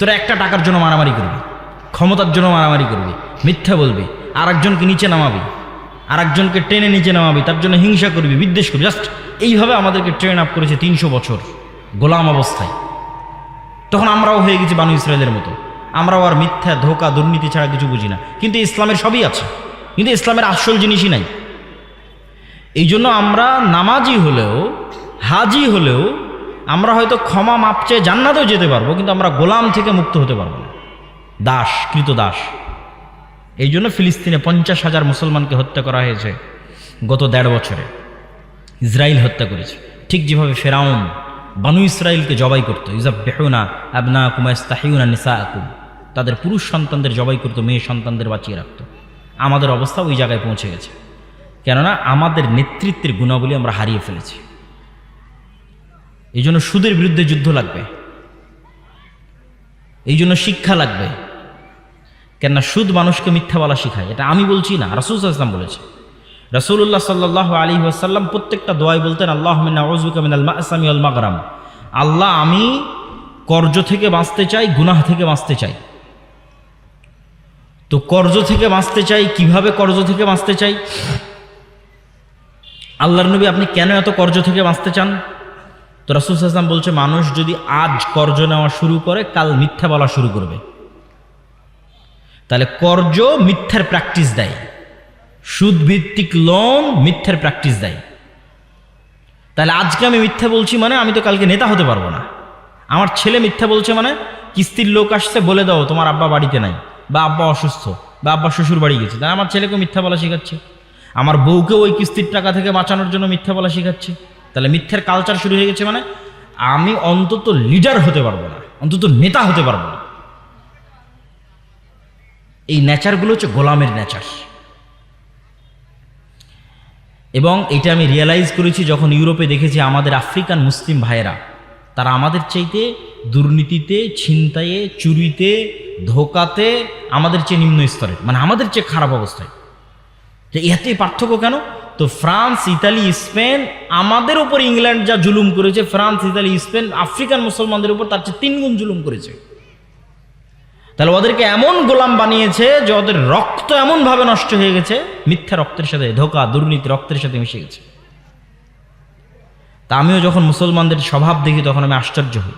তোরা একটা টাকার জন্য মারামারি করবি, ক্ষমতার জন্য মারামারি করবি, মিথ্যা বলবি আর একজনকে নিচে নামাবি আর একজনকে ট্রেনে নিচে নামাবি, তার জন্য হিংসা করবি, বিদ্বেষ করবি, জাস্ট এইভাবে আমাদেরকে ট্রেন আপ করেছে তিনশো বছর, গোলাম অবস্থায়। তখন আমরাও হয়ে গেছি বানু ইসরায়েলের মতো। আমরাও আর মিথ্যা, ধোকা, দুর্নীতি ছাড়া কিছু বুঝি না। কিন্তু ইসলামের সবই আছে। কিন্তু ইসলামের আসল জিনিসই নাই। এই জন্য আমরা নামাজি হলেও, হাজি হলেও আমরা হয়তো ক্ষমা মাপ চেয়ে জান্নাতেও যেতে পারব, কিন্তু আমরা গোলাম থেকে মুক্ত হতে পারব না। দাস, কৃত দাস। এই জন্য ফিলিস্তিনে পঞ্চাশ হাজার মুসলমানকে হত্যা করা হয়েছে গত দেড় বছরে। ইসরায়েল হত্যা করেছে। ঠিক যেভাবে ফেরাউন বানু ইসরায়েলকে জবাই করতো ইজাব বেহুনা আবনা কুমাস্তাহিউনা নিসা আকুম তাদের পুরুষ সন্তানদের জবাই করতো, মেয়ে সন্তানদের বাঁচিয়ে রাখতো। আমাদের অবস্থা ওই জায়গায় পৌঁছে গেছে। কেননা আমাদের নেতৃত্বের গুণাবলী আমরা হারিয়ে ফেলেছি। এই জন্য সুদের বিরুদ্ধে যুদ্ধ লাগবে। এই জন্য শিক্ষা লাগবে। কেননা সুদ মানুষকে মিথ্যা বলা শিখায়। এটা আমি বলছি না, রাসুল ইসলাম বলেছে। রাসুল্লাহ সাল্লাহ আলী আসাল্লাম প্রত্যেকটা দোয়াই বলতেন আল্লাহ আল মাগরাম। আল্লাহ, আমি কর্জ থেকে বাঁচতে চাই, গুনাহ থেকে বাঁচতে চাই। তো কর্জ থেকে বাঁচতে চাই, কীভাবে কর্জ থেকে বাঁচতে চাই? আল্লাহর নবী আপনি কেন এত কর্জ থেকে বাঁচতে চান? তো রাসুল হাসলাম বলছে, মানুষ যদি আজ কর্জ নেওয়া শুরু করে, কাল মিথ্যা বলা শুরু করবে। তাহলে কর্জ মিথ্যার প্র্যাকটিস দেয়। সুদ ভিত্তিক লোন মিথ্যার প্র্যাকটিস দেয়। তাহলে আজকে আমি মিথ্যা বলছি মানে আমি তো কালকে নেতা হতে পারব না। আমার ছেলে মিথ্যা বলছে মানে কিস্তির লোক আসছে, বলে দাও, তোমার আব্বা বাড়িতে নাই বা আব্বা অসুস্থ বা আব্বা শ্বশুর বাড়ি গেছে। তাহলে আমার ছেলেকে মিথ্যা বলা শেখাচ্ছে। আমার বউকে ওই কিস্তির টাকা থেকে বাঁচানোর জন্য মিথ্যা বলা শেখাচ্ছে। তাহলে মিথ্যের কালচার শুরু হয়ে গেছে মানে আমি অন্তত লিডার হতে পারব না, অন্তত নেতা হতে পারব না। এই নেচারগুলো হচ্ছে গোলামের নেচার এবং এটা আমি রিয়েলাইজ করেছি যখন ইউরোপে দেখেছি আমাদের আফ্রিকান মুসলিম ভাইয়েরা, তারা আমাদের চাইতে দুর্নীতিতে, ছিনতাইয়ে, চুরিতে, ধোকাতে আমাদের চেয়ে নিম্ন স্তরে মানে আমাদের চেয়ে খারাপ অবস্থায়। যে এতে পার্থক্য কেন? তো ফ্রান্স, ইতালি, স্পেন আমাদের উপর ইংল্যান্ড যা জুলুম করেছে, ফ্রান্স, ইতালি, স্পেন, আফ্রিকান মুসলমানদের উপর তার চেয়ে তিনগুণ জুলুম করেছে। তাহলে ওদেরকে এমন গোলাম বানিয়েছে যে ওদের রক্ত এমনভাবে নষ্ট হয়ে গেছে, মিথ্যা রক্তের সাথে, ধোকা, দুর্নীতি রক্তের সাথে মিশে গেছে। তা আমিও যখন মুসলমানদের স্বভাব দেখি, তখন আমি আশ্চর্য হই।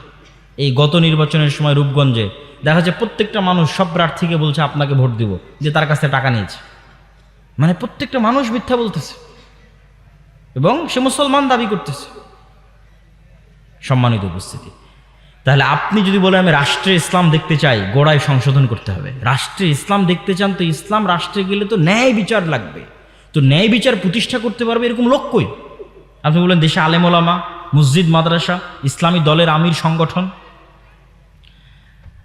এই গত নির্বাচনের সময় রূপগঞ্জে দেখা যায় প্রত্যেকটা মানুষ সব প্রার্থীকে বলছে, আপনাকে ভোট দিব। যে তার কাছে টাকা নিয়েছে। মানে প্রত্যেকটা মানুষ মিথ্যা বলতেছে। এবং সে মুসলমান দাবি করতেছে। সম্মানিত উপস্থিতি। তাহলে আপনি যদি বলেন, আমি রাষ্ট্রে ইসলাম দেখতে চাই, গোড়ায় সংশোধন করতে হবে। রাষ্ট্রে ইসলাম দেখতে চান তো ইসলাম রাষ্ট্রে গেলে তো ন্যায় বিচার লাগবে। তো ন্যায় বিচার প্রতিষ্ঠা করতে পারবে এরকম লক্ষ্যই আপনি বলেন, দেশে আলেমোলামা মসজিদ, মাদ্রাসা, ইসলামী দলের আমির সংগঠন।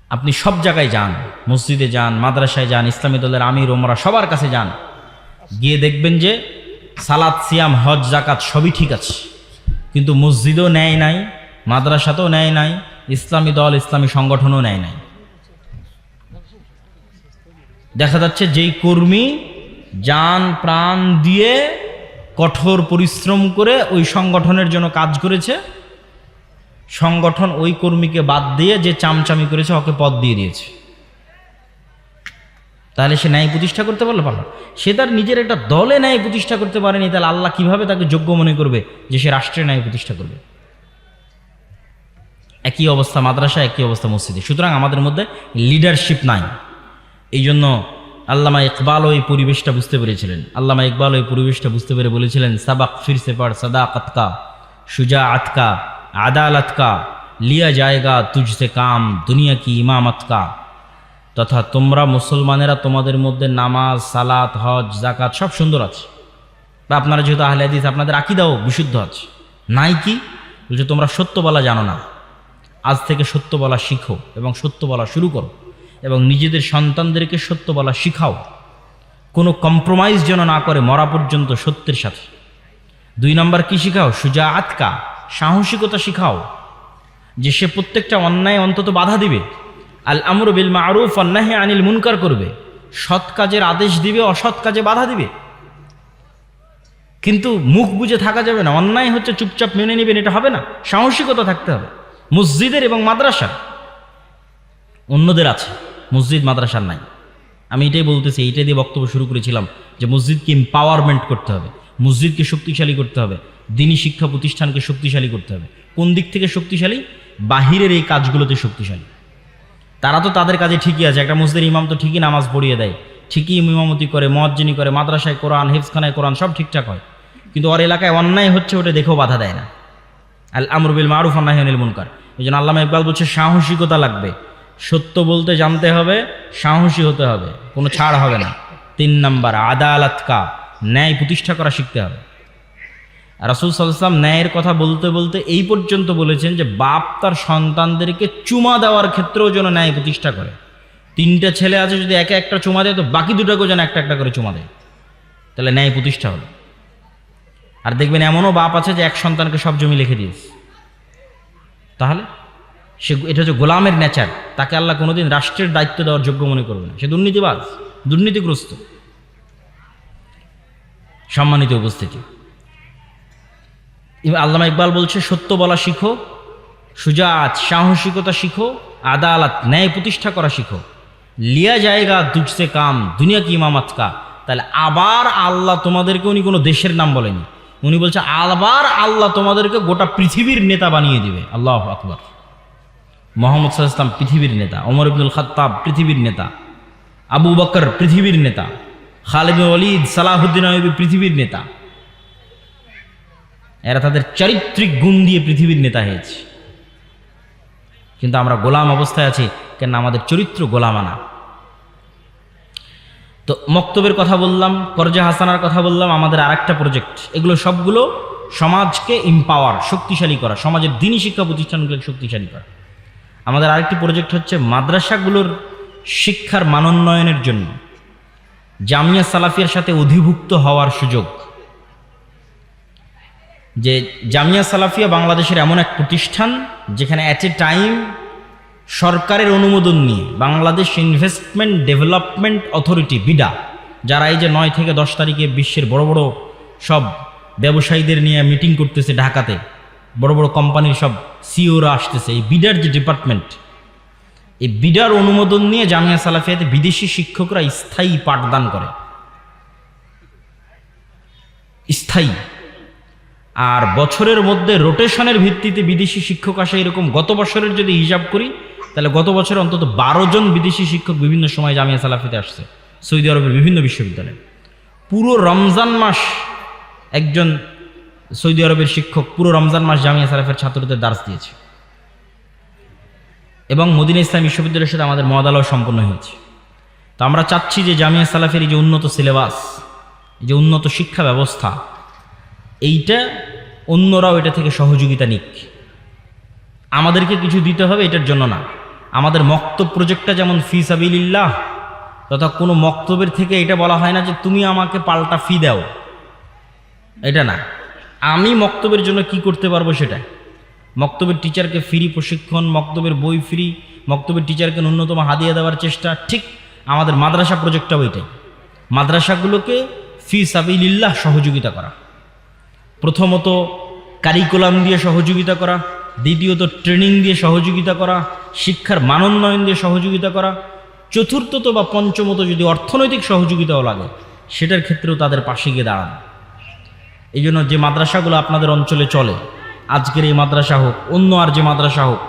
আপনি সব জায়গায় যান, মসজিদে যান, মাদ্রাসায় যান, ইসলামী দলের আমির ওমরা সবার কাছে যান। গিয়ে দেখবেন যে সালাদ সিয়াম, হজ জাকাত সবই ঠিক আছে। কিন্তু মসজিদও নেয় নাই, মাদ্রাসাতেও নেয় নাই, ইসলামী দল, ইসলামী সংগঠনও নেয় নাই। দেখা যাচ্ছে যেই কর্মী যান, প্রাণ দিয়ে কঠোর পরিশ্রম করে ওই সংগঠনের জন্য কাজ করেছে, সংগঠন ওই কর্মীকে বাদ দিয়ে যে চামচামি করেছে, ওকে পদ দিয়ে দিয়েছে। তাহলে সে ন্যায় প্রতিষ্ঠা করতে পারল? পারল সে তার নিজের একটা দলে ন্যায় প্রতিষ্ঠা করতে পারেনি, তাহলে আল্লাহ কীভাবে তাকে যোগ্য মনে করবে যে সে রাষ্ট্রে ন্যায় প্রতিষ্ঠা করবে? একই অবস্থা মাদ্রাসা একই অবস্থা মসজিদে। সুতরাং আমাদের মধ্যে লিডারশিপ নাই। এই জন্য আল্লামা ইকবাল ওই পরিবেশটা বুঝতে পেরেছিলেন। আল্লামা ইকবাল ওই পরিবেশটা বুঝতে পেরে বলেছিলেন, সাবাক ফিরসে পড় সদা কতকা সুজা আতকা আদালত কা, লিয়া জায়গা তুঝসে কাম, দুনিয়া কি ইমামত কা। তথা তোমরা মুসলমানেরা তোমাদের মধ্যে নামাজ, সালাত, হজ জাকাত সব সুন্দর আছে। বা আপনারা যেহেতু আহলে হাদিস, আপনাদের আকিদাও বিশুদ্ধ আছে। নাই কি? বলছে তোমরা সত্য বলা জানো না। আজ থেকে সত্য বলা শিখো এবং সত্য বলা শুরু করো এবং নিজেদের সন্তানদেরকে সত্য বলা শিখাও। কোনো কম্প্রোমাইজ যেন না করে মরা পর্যন্ত সত্যের সাথে। দুই নম্বর কি শিখাও? সুজা আতকা সাহসিকতা শিখাও। যে সে প্রত্যেকটা অন্যায় অন্তত বাধা দিবে। আল আমর বিল মারুফ অন্যাহে আনিল মুনকার করবে। সৎ কাজের আদেশ দিবে, অসৎ কাজে বাধা দিবে। কিন্তু মুখ বুঝে থাকা যাবে না। অন্যায় হচ্ছে চুপচাপ মেনে নেবেন, এটা হবে না। সাহসিকতা থাকতে হবে। মসজিদের এবং মাদ্রাসা অন্যদের আছে। মসজিদ, মাদ্রাসার নাই। আমি এটাই বলতেছি, এইটাই দিয়ে বক্তব্য শুরু করেছিলাম যে মসজিদকে এম্পাওয়ারমেন্ট করতে হবে। মসজিদকে শক্তিশালী করতে হবে। দিনী শিক্ষা প্রতিষ্ঠানকে শক্তিশালী করতে হবে। কোন দিক থেকে শক্তিশালী? বাহিরের এই কাজগুলোতে শক্তিশালী। তারা তো তাদের কাজে ঠিকই আছে। একটা মসজিদের ইমাম তো ঠিকই নামাজ পড়িয়ে দেয়। ঠিকই ইমামতি করে মজ্জিনী করে, মাদ্রাসায় কোরআন হেফখানায় কোরআন, সব ঠিকঠাক হয়। কিন্তু ওর এলাকায় অন্যায় হচ্ছে, ওটা দেখেও বাধা দেয় না। আল আমরুবিল মারুফ আন্নাহিল মুনকার। এই জন্য আল্লামা ইকবাল বলছে, সাহসিকতা লাগবে। সত্য বলতে জানতে হবে, সাহসী হতে হবে। কোনো ছাড় হবে না। তিন নাম্বার, আদালত কা। ন্যায় প্রতিষ্ঠা করা শিখতে হবে। রাসুল সাল্লাম ন্যায়ের কথা বলতে বলতে এই পর্যন্ত বলেছেন যে বাপ তার সন্তানদেরকে চুমা দেওয়ার ক্ষেত্রেও যেন ন্যায় প্রতিষ্ঠা করে। তিনটা ছেলে আছে যদি একে একটা চুমা দেয়, তো বাকি দুটাকেও যেন একটা একটা করে চুমা দেয়। তাহলে ন্যায় প্রতিষ্ঠা হলো। আর দেখবেন এমনও বাপ আছে যে এক সন্তানকে সব জমি লিখে দিয়েছে। তাহলে সে এটা হচ্ছে গোলামের নেচার। তাকে আল্লাহ কোনোদিন রাষ্ট্রের দায়িত্ব দেওয়ার যোগ্য মনে করবে না। সে দুর্নীতিবাজ, দুর্নীতিগ্রস্ত। সম্মানিত উপস্থিতি। আল্লামা ইকবাল বলছে, সত্য বলা শিখো, সুজাত, সাহসিকতা শিখো, আদালত, ন্যায় প্রতিষ্ঠা করা শিখো। লিয়া জায়গা, দুজসে কাম, দুনিয়া কি ইমামাত কা? তাহলে আবার আল্লাহ তোমাদেরকে উনি কোনো দেশের নাম বলেনি। উনি বলছে, আবার আল্লাহ তোমাদেরকে গোটা পৃথিবীর নেতা বানিয়ে দিবে। আল্লাহ আকবর। মোহাম্মদ সাল্লাহ ইসলাম পৃথিবীর নেতা, ওমর ইবনুল খাত্তাব পৃথিবীর নেতা, আবু বকর পৃথিবীর নেতা, খালিদ ওয়ালিদ, সালাহুদ্দিন আয়ুবী পৃথিবীর নেতা। এরা তাদের চারিত্রিক গুণ দিয়ে পৃথিবীর নেতা হয়েছে। কিন্তু আমরা গোলাম অবস্থায় আছি কেন আমাদের চরিত্র গোলামানা। তো মক্তবের কথা বললাম করজা হাসানার কথা বললাম, আমাদের আরেকটা প্রজেক্ট এগুলো সবগুলো সমাজকে এম্পাওয়ার শক্তিশালী করা, সমাজের দিনী শিক্ষা প্রতিষ্ঠানগুলোকে শক্তিশালী করা। আমাদের আরেকটি প্রজেক্ট হচ্ছে মাদ্রাসাগুলোর শিক্ষার মানোন্নয়নের জন্য। জামিয়া সালাফিয়ার সাথে অধিভুক্ত হওয়ার সুযোগ। যে জামিয়া সালাফিয়া বাংলাদেশের এমন এক প্রতিষ্ঠান যেখানে অ্যাট এ টাইম সরকারের অনুমোদন নিয়ে Bangladesh Investment Development Authority BIDA, যারা এই যে নয় থেকে দশ তারিখে বিশ্বের বড় বড় সব ব্যবসায়ীদের নিয়ে মিটিং করতেছে ঢাকাতে, বড় বড় কোম্পানির সব সিওরা আসতেছে, এই বিডার যে ডিপার্টমেন্ট এই বিডার অনুমোদন নিয়ে জামিয়া সালাফিয়াতে বিদেশি শিক্ষকরা স্থায়ী পাঠদান করে। স্থায়ী। আর বছরের মধ্যে রোটেশনের ভিত্তিতে বিদেশি শিক্ষক আসে এরকম গত বছরের যদি হিসাব করি, তাহলে গত বছরে অন্তত বারো জন বিদেশি শিক্ষক বিভিন্ন সময় জামিয়া সালাফিতে আসছে, সৌদি আরবের বিভিন্ন বিশ্ববিদ্যালয়ে। পুরো রমজান মাস একজন সৌদি আরবের শিক্ষক পুরো রমজান মাস জামিয়া সালাফের ছাত্রদের দার্স দিয়েছে। এবং মদিনা ইসলাম বিশ্ববিদ্যালয়ের সাথে আমাদের মদালয় সম্পন্ন হয়েছে। তো আমরা চাচ্ছি যে জামিয়া সালাফের এই যে উন্নত সিলেবাস এই যে উন্নত শিক্ষা ব্যবস্থা এইটা অন্যরাও এটা থেকে সহযোগিতা নিক। আমাদেরকে কিছু দিতে হবে এটার জন্য না। আমাদের মক্তব প্রজেক্টটা যেমন ফি সাবিল্লাহ তথা কোনো মক্তবের থেকে এটা বলা হয় না যে তুমি আমাকে পাল্টা ফি দাও। এটা না। আমি মক্তবের জন্য কি করতে পারব সেটা? মক্তবের টিচারকে ফ্রি প্রশিক্ষণ, মক্তবের বই ফ্রি, মক্তবের টিচারকে ন্যূনতম হাদিয়া দেওয়ার চেষ্টা, ঠিক আমাদের মাদ্রাসা প্রজেক্টটাও এটাই। মাদ্রাসাগুলোকে ফি সাবিল্লাহ সহযোগিতা করা। প্রথমত কারিকুলাম দিয়ে সহযোগিতা করা, দ্বিতীয়ত ট্রেনিং দিয়ে সহযোগিতা করা, শিক্ষার মানোন্নয়ন দিয়ে সহযোগিতা করা, চতুর্থত বা পঞ্চমত যদি অর্থনৈতিক সহযোগিতাও লাগে, সেটার ক্ষেত্রেও তাদের পাশে গিয়ে দাঁড়ান। এই জন্য যে মাদ্রাসাগুলো আপনাদের অঞ্চলে চলে, আজকের এই মাদ্রাসা হোক, অন্য আর যে মাদ্রাসা হোক,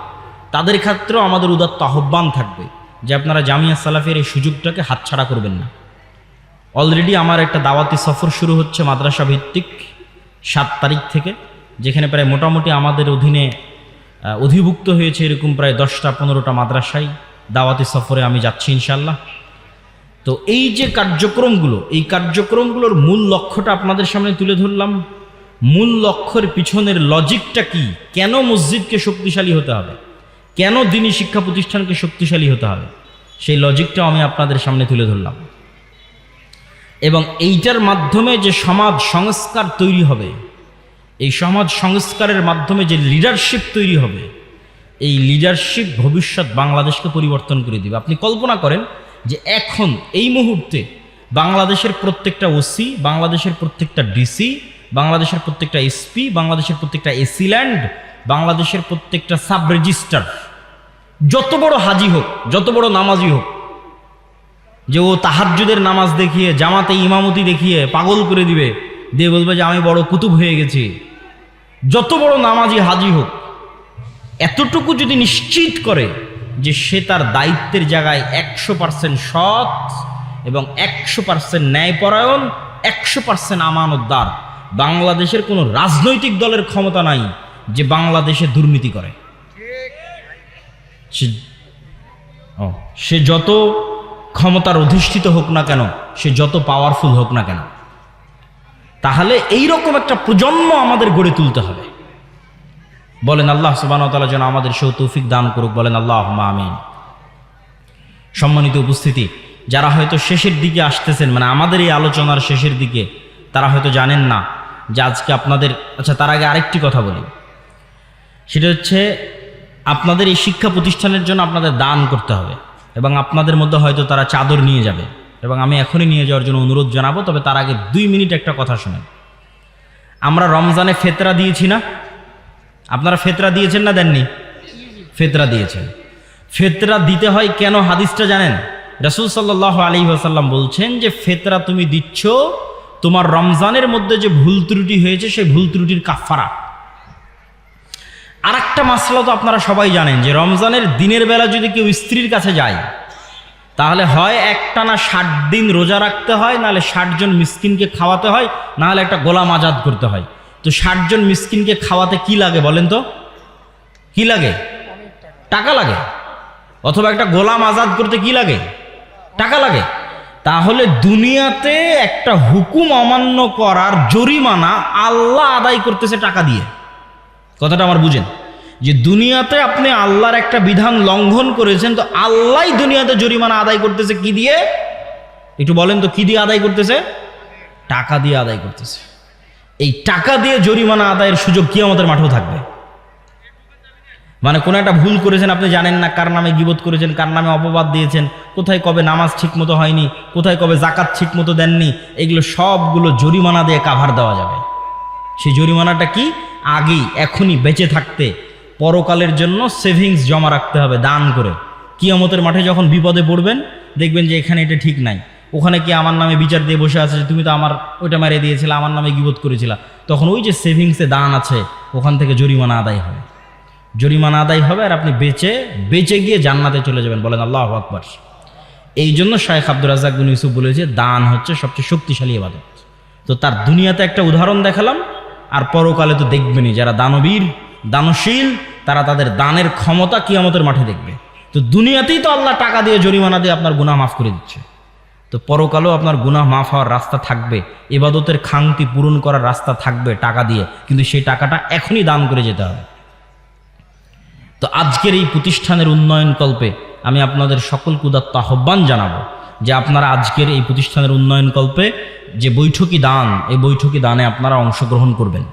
তাদের ক্ষেত্রেও আমাদের উদাত্ত আহ্বান থাকবে যে আপনারা জামিয়া সালাফের এই সুযোগটাকে হাতছাড়া করবেন না। অলরেডি আমার একটা দাওয়াতি সফর শুরু হচ্ছে মাদ্রাসা ভিত্তিক সাত তারিখ থেকে, যেখানে প্রায় মোটামুটি আমাদের অধীনে অধিভুক্ত হয়েছে এরকম প্রায় দশটা পনেরোটা মাদ্রাসায় দাওয়াতি সফরে আমি যাচ্ছি ইনশাল্লাহ তো এই যে কার্যক্রমগুলো, এই কার্যক্রমগুলোর মূল লক্ষ্যটা আপনাদের সামনে তুলে ধরলাম। মূল লক্ষ্যের পিছনের লজিকটা কি? কেন মসজিদকে শক্তিশালী হতে হবে? কেন দিনী শিক্ষা প্রতিষ্ঠানকে শক্তিশালী হতে হবে? সেই লজিকটাও আমি আপনাদের সামনে তুলে ধরলাম। এবং এইটার মাধ্যমে যে সমাজ সংস্কার তৈরি হবে, এই সমাজ সংস্কারের মাধ্যমে যে লিডারশিপ তৈরি হবে, এই লিডারশিপ ভবিষ্যৎ বাংলাদেশকে পরিবর্তন করে দিবে। আপনি কল্পনা করেন যে এখন, এই মুহূর্তে বাংলাদেশের প্রত্যেকটা ওসি বাংলাদেশের প্রত্যেকটা ডিসি বাংলাদেশের প্রত্যেকটা এসপি বাংলাদেশের প্রত্যেকটা এসিল্যান্ড বাংলাদেশের প্রত্যেকটা সাব রেজিস্টার যত বড় হাজি হোক, যত বড় নামাজি হোক যে ও তাহাজ্জুদের নামাজ দেখিয়ে, জামাতে ইমামতি দেখিয়ে পাগল করে দিবে, দিয়ে বলবে যে আমি বড় কুতুব হয়ে গেছি। যত বড় নামাজি হাজি হোক, এতটুকু যদি নিশ্চিত করে যে সে তার দায়িত্বের জায়গায় একশো পার্সেন্ট সৎ এবং একশো পার্সেন্ট ন্যায়পরায়ণ, একশো পার্সেন্ট আমানতদার, বাংলাদেশের কোনো রাজনৈতিক দলের ক্ষমতা নাই যে বাংলাদেশে দুর্নীতি করে। সে সে যত ক্ষমতার অধিষ্ঠিত হোক না কেন, সে যত পাওয়ারফুল হোক না কেন। তাহলে এই রকম একটা প্রজন্ম আমাদের গড়ে তুলতে হবে। বলেন আল্লাহ সুবাহতালা যেন আমাদের সেও তৌফিক দান করুক, বলেন আল্লাহ আমিন। সম্মানিত উপস্থিতি, যারা হয়তো শেষের দিকে আসতেছেন মানে আমাদের এই আলোচনার শেষের দিকে, তারা হয়তো জানেন না যে আজকে আপনাদের আচ্ছা তার আগে আরেকটি কথা বলি। সেটা হচ্ছে, আপনাদের এই শিক্ষা প্রতিষ্ঠানের জন্য আপনাদের দান করতে হবে। এবং আপনাদের মধ্যে হয়তো তারা চাদর নিয়ে যাবে। এবং আমি এখনই নিয়ে যাওয়ার জন্য অনুরোধ জানাব, তবে তার আগে দুই মিনিট একটা কথা শোনেন। আমরা রমজানে ফেতরা দিয়েছি না? আপনারা ফেতরা দিয়েছেন না দেননি? ফেতরা দিয়েছেন। ফেতরা দিতে হয় কেন হাদিসটা জানেন? রসুল সাল্লাহ আলী আসাল্লাম বলছেন যে, ফেতরা তুমি দিচ্ছ, তোমার রমজানের মধ্যে যে ভুল ত্রুটি হয়েছে, সেই ভুল ত্রুটির কাফারা আর একটা মাসলা তো আপনারা সবাই জানেন যে রমজানের দিনের বেলা যদি কেউ স্ত্রীর কাছে যায়, তাহলে হয় একটানা ষাট দিন রোজা রাখতে হয়, নাহলে ষাটজন মিসকিনকে খাওয়াতে হয়, নাহলে একটা গোলাম আজাদ করতে হয়। তো ষাটজন মিসকিনকে খাওয়াতে কি লাগে বলেন তো? কি লাগে? টাকা লাগে। অথবা একটা গোলাম আজাদ করতে কি লাগে? টাকা লাগে। তাহলে দুনিয়াতে একটা হুকুম অমান্য করার জরিমানা আল্লাহ আদায় করতেছে টাকা দিয়ে। কথাটা আমার বুঝেন। যে দুনিয়াতে আপনি আল্লাহর একটা বিধান লঙ্ঘন করেছেন, তো আল্লাহ দুনিয়াতে জরিমানা আদায় করতেছে কি দিয়ে? একটু বলেন তো, কি দিয়ে আদায় করতেছে? টাকা দিয়ে আদায় করতেছে। এই টাকা দিয়ে জরিমানা আদায়ের সুযোগ কি আমাদের মাঠেও থাকবে। মানে কোনো একটা ভুল করেছেন, আপনি জানেন না কার নামে গিবত করেছেন, কার নামে অপবাদ দিয়েছেন, কোথায় কবে নামাজ ঠিক মতো হয়নি, কোথায় কবে জাকাত ঠিক মতো দেননি, এগুলো সবগুলো জরিমানা দিয়ে কাভার দেওয়া যাবে। সেই জরিমানাটা কি? আগেই, এখনই বেঁচে থাকতে। পরকালের জন্য সেভিংস জমা রাখতে হবে, দান করে। কিয়ামতের মাঠে যখন বিপদে পড়বেন, দেখবেন যে এখানে এটা ঠিক নাই। ওখানে কি আমার নামে বিচার দিয়ে বসে আছে যে তুমি তো আমার ওইটা মেরে দিয়েছিলে, আমার নামে গিবোধ করেছিলা। তখন ওই যে সেভিংসে দান আছে, ওখান থেকে জরিমানা আদায় হবে। জরিমানা আদায় হবে আর আপনি বেঁচে বেঁচে গিয়ে জান্নাতে চলে যাবেন, বলেন আল্লাহ আকবর। এই জন্য শাহেখ আব্দুর রাজাক বিন ইউসুফ বলেছে, দান হচ্ছে সবচেয়ে শক্তিশালী এবাদত তো তার দুনিয়াতে একটা উদাহরণ দেখালাম আর পরকালে তো দেখবেনই, যারা দানবীর, দানশীল, তারা তাদের দানের ক্ষমতা কিয়ামতের মাঠে দেখবে। তো দুনিয়াতেই তো আল্লাহ টাকা দিয়ে জরিমানা দিয়ে আপনার গুনাহ মাফ করে দিচ্ছে। তো পরকালেও আপনার গুনাহ মাফ হওয়ার রাস্তা থাকবে এবাদতের খাংতি পূরণ করার রাস্তা থাকবে টাকা দিয়ে, কিন্তু সেই টাকাটা এখনই দান করে যেতে হবে। তো আজকের এই প্রতিষ্ঠানের উন্নয়ন কল্পে আমি আপনাদের সকল কুদাত্ত আহ্বান জানাব যে আপনারা আজকের এই প্রতিষ্ঠানের উন্নয়ন কল্পে যে বৈঠকি দান, এই বৈঠকি দানে আপনারা অংশগ্রহণ করবেন।